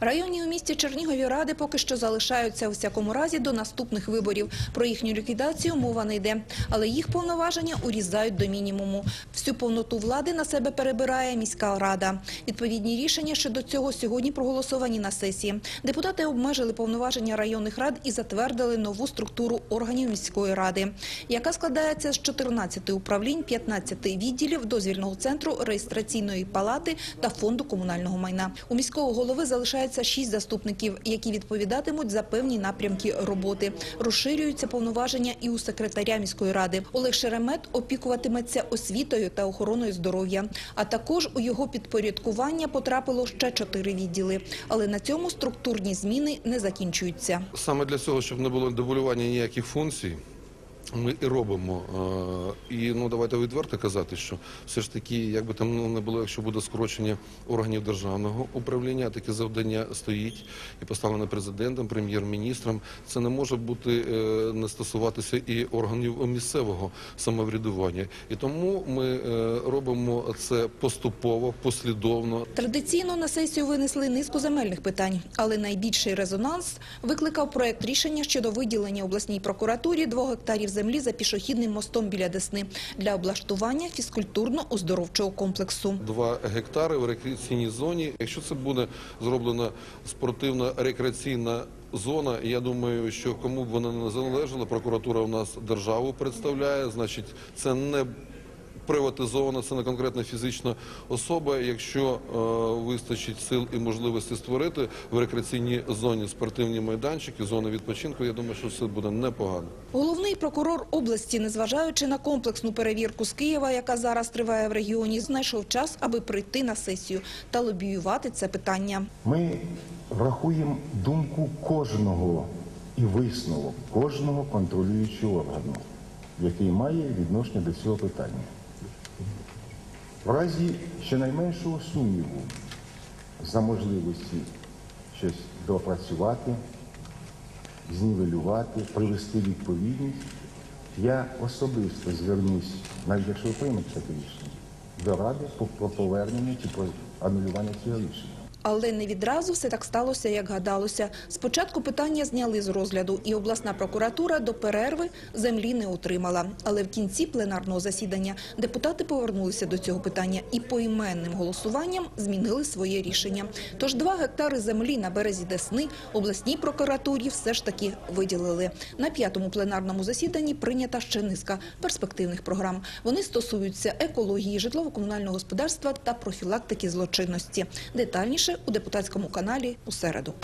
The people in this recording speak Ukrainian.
Районні у місті Чернігові ради поки що залишаються у всякому разі до наступних виборів. Про їхню ліквідацію мова не йде, але їх повноваження урізають до мінімуму. Всю повноту влади на себе перебирає міська рада. Відповідні рішення щодо цього сьогодні проголосовані на сесії. Депутати обмежили повноваження районних рад і затвердили нову структуру органів міської ради, яка складається з 14 управлінь, 15 відділів, дозвільного центру, реєстраційної палати та фонду комунального майна. У міського голови залишається 6 заступників, які відповідатимуть за певні напрямки роботи. Розширюються повноваження і у секретаря міської ради. Олег Шеремет опікуватиметься освітою та охороною здоров'я. А також у його підпорядкування потрапило ще чотири відділи. Але на цьому структурні зміни не закінчуються. Саме для цього, щоб не було дублювання ніяких функцій, ми і робимо. Е, І ну давайте відверто казати, що все ж таки, як би там ну, не було, якщо буде скорочення органів державного управління, таке завдання стоїть і поставлене президентом, прем'єр-міністром. Це не може бути е, не стосуватися і органів місцевого самоврядування. І тому ми е, робимо це поступово, послідовно. Традиційно на сесію винесли низку земельних питань, але найбільший резонанс викликав проект рішення щодо виділення обласній прокуратурі двох гектарів землі за пішохідним мостом біля Десни для облаштування фізкультурно-оздоровчого комплексу. Два гектари в рекреаційній зоні. Якщо це буде зроблена спортивно-рекреаційна зона, я думаю, що кому б вона не залежала, прокуратура у нас державу представляє, значить, це не приватизована, це не конкретна фізична особа. Якщо е, вистачить сил і можливості створити в рекреаційній зоні спортивні майданчики, зони відпочинку, я думаю, що це буде непогано. Головний прокурор області, незважаючи на комплексну перевірку з Києва, яка зараз триває в регіоні, знайшов час, аби прийти на сесію та лобіювати це питання. Ми врахуємо думку кожного і висновок кожного контролюючого органу, який має відношення до цього питання. В разі щонайменшого сумніву за можливості щось допрацювати, знівелювати, привести відповідність, я особисто звернусь, навіть якщо ви приймете таке рішення, до Ради про повернення чи про анулювання цього рішення. Але не відразу все так сталося, як гадалося. Спочатку питання зняли з розгляду, і обласна прокуратура до перерви землі не отримала. Але в кінці пленарного засідання депутати повернулися до цього питання і поіменним голосуванням змінили своє рішення. Тож два гектари землі на березі Десни обласній прокуратурі все ж таки виділили. На п'ятому пленарному засіданні прийнята ще низка перспективних програм. Вони стосуються екології, житлово-комунального господарства та профілактики злочинності. Детальніше у депутатському каналі у середу.